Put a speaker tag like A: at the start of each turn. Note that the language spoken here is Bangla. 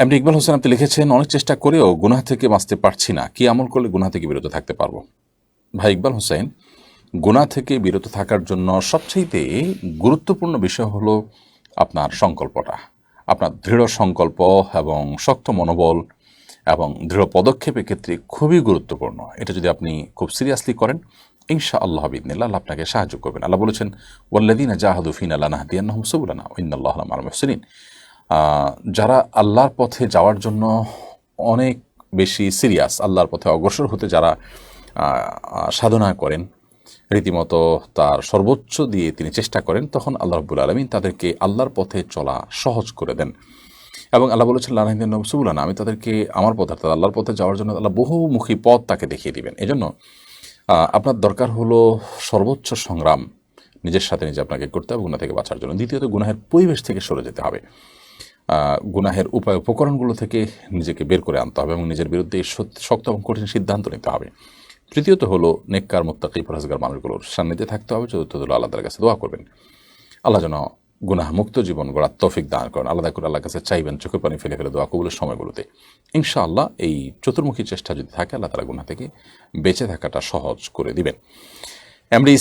A: এমনি ইকবাল হোসেন আপনি লিখেছেন অনেক চেষ্টা করেও গুনাহ থেকে বাঁচতে পারছি না। কি আমল করলে গুনাহ থেকে বিরত থাকতে পারব? ভাই ইকবাল হোসেন গুনাহ থেকে বিরত থাকার জন্য সবচেয়ে গুরুত্বপূর্ণ বিষয় হলো আপনার সংকল্পটা। আপনার দৃঢ় সংকল্প এবং শক্ত মনোবল এবং দৃঢ় পদক্ষেপের ক্ষেত্রে খুবই গুরুত্বপূর্ণ। এটা যদি আপনি খুব সিরিয়াসলি করেন ইনশা আল্লাহ বিদিনিল্লাহ আল্লাহ আপনাকে সাহায্য করবেন। আল্লাহ বলেছেন ওয়াল্লাদিন জাহাদুফিন আল্লাহ নাহদিয়ান্নাহম সবুলানা ইন্দাল্লাহ আল মুহসিনিন। আহ, যারা আল্লাহর পথে যাওয়ার জন্য অনেক বেশি সিরিয়াস আল্লাহর পথে অগ্রসর হতে যারা সাধনা করেন রীতিমতো তার সর্বোচ্চ দিয়ে তিনি চেষ্টা করেন তখন আল্লাহ রব্বুল আলমিন তাদেরকে আল্লাহর পথে চলা সহজ করে দেন। এবং আল্লাহ বলেছেন লাহিন সুবুলানা আমি তাদেরকে আমার পথে অর্থাৎ আল্লাহর পথে যাওয়ার জন্য আল্লাহ বহুমুখী পথ তাকে দেখিয়ে দিবেন। এজন্য আহ, আপনার দরকার হলো সর্বোচ্চ সংগ্রাম নিজের সাথে নিজে আপনাকে করতে হবে গুণা থেকে বাঁচার জন্য। দ্বিতীয়ত গুনাহের পরিবেশ থেকে সরে যেতে হবে। গুনাহের উপায় উপকরণগুলো থেকে নিজেকে বের করে আনতে হবে এবং নিজের বিরুদ্ধে শক্ত এবং কঠিন সিদ্ধান্ত নিতে হবে। তৃতীয়ত হলো, নেককার, মোত্তাকি, পরহেজগার মানুষগুলোর সান্নিধ্যে থাকতে হবে। চতুর্থ হলো, আল্লাহ তার কাছে দোয়া করবেন। আল্লাহ যেন গুনাহ মুক্ত জীবন গড়ার তৌফিক দান করেন। আলাদা করে আল্লাহর কাছে চাইবেন, চোখে পানি ফেলে ফেলে দোয়া কবুলের সময়গুলোতে। ইনশাআল্লাহ এই চতুর্মুখী চেষ্টা যদি থাকে, আল্লাহ তালা গুনাহ থেকে বেঁচে থাকাটা সহজ করে দিবেন। এমডি